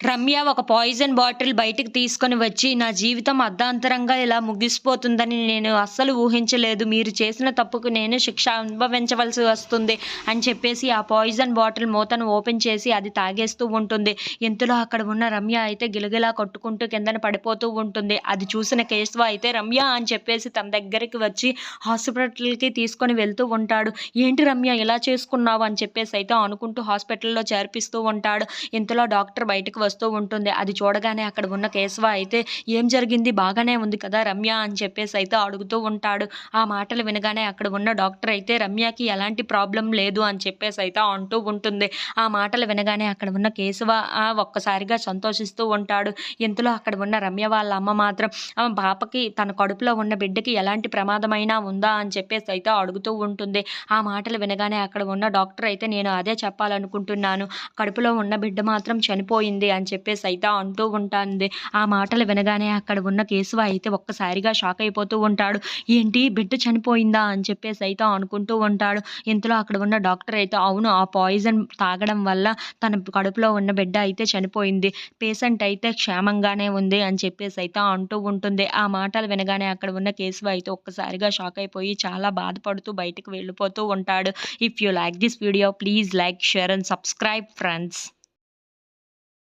రమ్య ఒక poison bottle బయటికి తీసుకొని వచ్చి నా జీవితం అర్ధాంతరంగా ఇలా ముగిసిపోతుందని నేను అస్సలు ఊహించలేదు. మీరు చేసిన తప్పుకు నేను శిక్ష అనుభవించవలసి వస్తుంది అని చెప్పేసి ఆ పాయిజన్ బాటిల్ మూతను ఓపెన్ చేసి అది తాగేస్తూ ఉంటుంది. ఇంతలో అక్కడ ఉన్న రమ్య అయితే గిలగిలా కొట్టుకుంటూ కిందన పడిపోతూ ఉంటుంది. అది చూసిన కేశవ అయితే రమ్య అని చెప్పేసి తన దగ్గరికి వచ్చి హాస్పిటల్కి తీసుకొని వెళ్తూ ఉంటాడు. ఏంటి రమ్య ఇలా చేసుకున్నావు? అని చెప్పేసి అయితే అనుకుంటూ హాస్పిటల్లో చేర్పిస్తూ ఉంటాడు. ఇంతలో డాక్టర్ బయటకు వస్తూ ఉంటుంది. అది చూడగానే అక్కడ ఉన్న కేశవ అయితే ఏం జరిగింది? బాగానే ఉంది కదా రమ్య అని చెప్పేసి అయితే అడుగుతూ ఉంటాడు. ఆ మాటలు వినగానే అక్కడ ఉన్న డాక్టర్ అయితే రమ్యకి ఎలాంటి ప్రాబ్లం లేదు అని చెప్పేసి అయితే అంటూ ఉంటుంది. ఆ మాటలు వినగానే అక్కడ ఉన్న కేశవ ఒక్కసారిగా సంతోషిస్తూ ఉంటాడు. ఇంతలో అక్కడ ఉన్న రమ్య వాళ్ళ అమ్మ మాత్రం ఆ పాపకి తన కడుపులో ఉన్న బిడ్డకి ఎలాంటి ప్రమాదమైనా ఉందా? అని చెప్పేసి అయితే అడుగుతూ ఉంటుంది. ఆ మాటలు వినగానే అక్కడ ఉన్న డాక్టర్ అయితే నేను అదే చెప్పాలనుకుంటున్నాను. కడుపులో ఉన్న బిడ్డ మాత్రం చనిపోయింది అని చెప్పేసి అయితే అంటూ ఉంటుంది ఆ మాటలు వినగానే అక్కడ ఉన్న కేశవ అయితే ఒక్కసారిగా షాక్ అయిపోతూ ఉంటాడు. ఏంటి? బిడ్డ చనిపోయిందా? అని చెప్పేసి అయితే అనుకుంటూ ఉంటాడు. ఇంతలో అక్కడ ఉన్న డాక్టర్ అయితే అవును ఆ పాయిజన్ తాగడం వల్ల తన కడుపులో ఉన్న బిడ్డ అయితే చనిపోయింది. పేషెంట్ అయితే క్షేమంగానే ఉంది అని చెప్పేసి అయితే అంటూ ఉంటుంది. ఆ మాటలు వినగానే అక్కడ ఉన్న కేశవ అయితే ఒక్కసారిగా షాక్ అయిపోయి చాలా బాధపడుతూ బయటకు వెళ్ళిపోతూ ఉంటాడు. If you like this video please like share and subscribe friends